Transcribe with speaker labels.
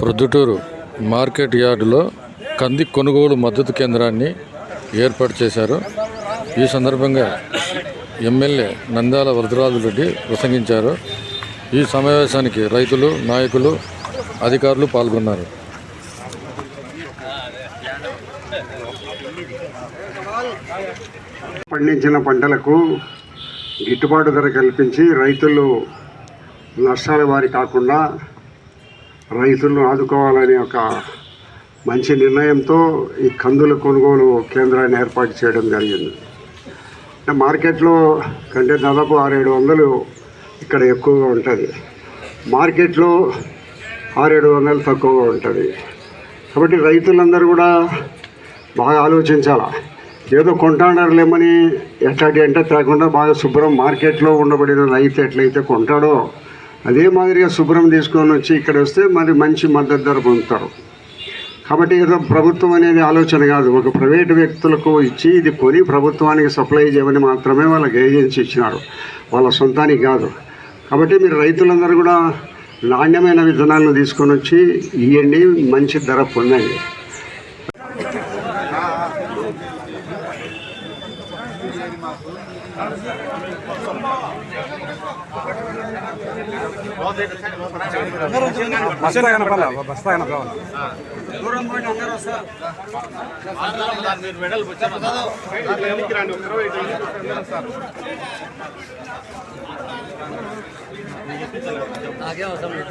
Speaker 1: Proddatur market యార్డులో కంది కొనుగోలు మద్దతు కేంద్రాన్ని ఏర్పాటు చేశారు. ఈ సందర్భంగా ఎమ్మెల్యే నంద్యాల వరదరాజు రెడ్డి ప్రసంగించారు. ఈ సమావేశానికి రైతులు నాయకులు అధికారులు పాల్గొన్నారు.
Speaker 2: పండించిన పంటలకు గిట్టుబాటు ధర కల్పించి రైతులు నష్టాల వారి కాకుండా రైతులను ఆదుకోవాలనే ఒక మంచి నిర్ణయంతో ఈ కందుల కొనుగోలు కేంద్రాన్ని ఏర్పాటు చేయడం జరిగింది. మార్కెట్లో కంటే దాదాపు ఆరేడు వందలు ఇక్కడ ఎక్కువగా ఉంటుంది. మార్కెట్లో ఆరేడు వందలు తక్కువగా ఉంటుంది. కాబట్టి రైతులందరూ కూడా బాగా ఆలోచించాలి? ఏదో కొంటాడారులేమని ఎట్లాంటి అంటే తేకుండా బాగా శుభ్రం మార్కెట్లో ఉండబడిన రైతు ఎట్లయితే కొంటాడో అదే మాదిరిగా శుభ్రం తీసుకొని వచ్చి ఇక్కడ వస్తే మరి మంచి మద్దతు ధర పొందుతారు. కాబట్టి ఏదో ప్రభుత్వం అనేది ఆలోచన కాదు. ఒక ప్రైవేటు వ్యక్తులకు ఇచ్చి ఇది కొని ప్రభుత్వానికి సప్లై చేయమని మాత్రమే వాళ్ళకి ఏజెన్సీ ఇచ్చినారు. వాళ్ళ సొంతానికి కాదు. కాబట్టి మీరు రైతులందరూ కూడా నాణ్యమైన విత్తనాలను తీసుకొని వచ్చి ఇవ్వండి మంచి ధర పొందండి.
Speaker 3: దూరం పోయిన అందరూ వస్తారు మీరు మెడల్ వచ్చారు రండి ఒక ఇరవై ఆగే అవసరం లేదు